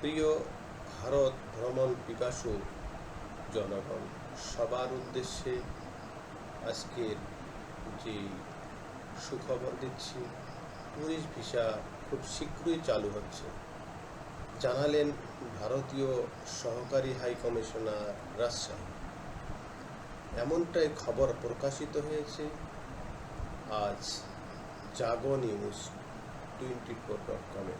প্রিয় ভারত ভ্রমণ পিপাসু জনগণ, সবার উদ্দেশ্যে আজকের যে সুখবর দিচ্ছি ট্যুরিস্ট ভিসা খুব শীঘ্রই চালু হচ্ছে। জানালেন ভারতীয় সহকারী হাই কমিশনার রাজশাহী। এমনটাই খবর প্রকাশিত হয়েছে। আজ জাগো নিউজ। ডট কমে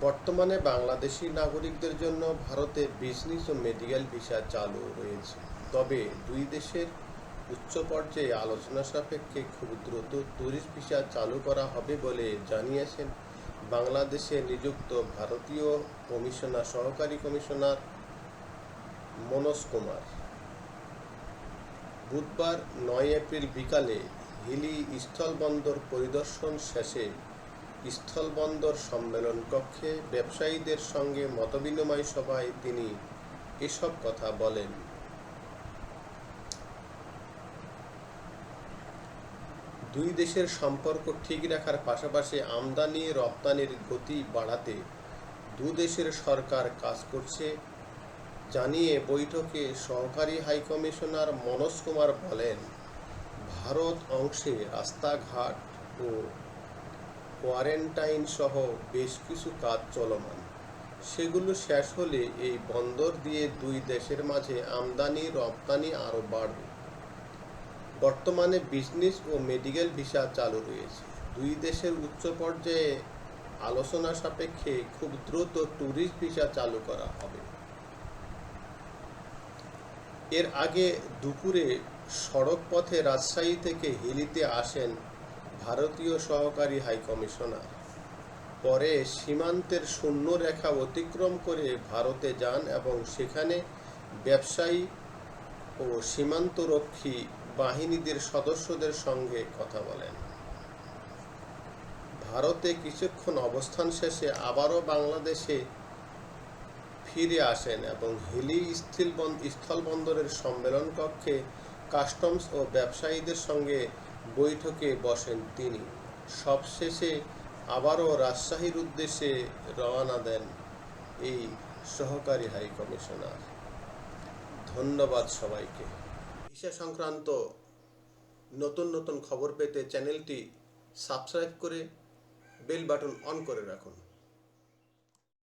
বর্তমানে বাংলাদেশি নাগরিকদের জন্য ভারতে বিজনেস ও মেডিকেল ভিসা চালু রয়েছে। তবে দুই দেশের উচ্চ পর্যায়ে আলোচনা সাপেক্ষে খুব দ্রুত ট্যুরিস্ট ভিসা চালু করা হবে বলে জানিয়েছেন বাংলাদেশে নিযুক্ত ভারতীয় কমিশনার, সহকারী কমিশনার মনোজ কুমার। বুধবার নয় এপ্রিল বিকালে হিলি স্থলবন্দর পরিদর্শন শেষে স্থলবন্দর সম্মেলন কক্ষে ব্যবসায়ীদের সঙ্গে মতবিনিময় সভায় তিনি এসব কথা বলেন। দুই দেশের সম্পর্ক ঠিক রাখার পাশাপাশি আমদানি, রপ্তানির গতি বাড়াতে দেশের সরকার কাজ করছে জানিয়ে বৈঠকে সহকারী হাইকমিশনার মনোজ কুমার বলেন। ভারত অংশে রাস্তাঘাট ও কোয়ারেন্টাইন সহ বেশ কিছু কাজ চলমান। সেগুলো শেষ হলে এই বন্দর দিয়ে দুই দেশের মাঝে আমদানি, রপ্তানি আরও বাড়বে। বর্তমানে বিজনেস ও মেডিকেল ভিসা চালু রয়েছে। দুই দেশের উচ্চ পর্যায়ে আলোচনা সাপেক্ষে খুব দ্রুত ট্যুরিস্ট ভিসা চালু করা হবে। এর আগে দুপুরে সড়ক পথে রাজশাহী থেকে হিলিতে আসেন ভারতীয় সহকারী হাইকমিশনার পরে সীমান্তের শূন্য রেখা অতিক্রম করে ভারতে যান এবং সেখানে ব্যবসায়ী ও সীমান্তরক্ষী বাহিনীদের সদস্যদের সঙ্গে কথা বলেন। ভারতে কিছুক্ষণ অবস্থান শেষে আবারও বাংলাদেশে ফিরে আসেন এবং হিলি স্থলবন স্থলবন্দরের সম্মেলন কক্ষে কাস্টমস ও ব্যবসায়ীদের সঙ্গে বৈঠকে বসেন তিনি। সবশেষে আবারও রাজশাহীর উদ্দেশ্যে রওনা দেন এই সহকারী হাই কমিশনার। ধন্যবাদ সবাইকে। ভিসা সংক্রান্ত নতুন নতুন খবর পেতে চ্যানেলটি সাবস্ক্রাইব করে বেল বাটন অন করে রাখুন।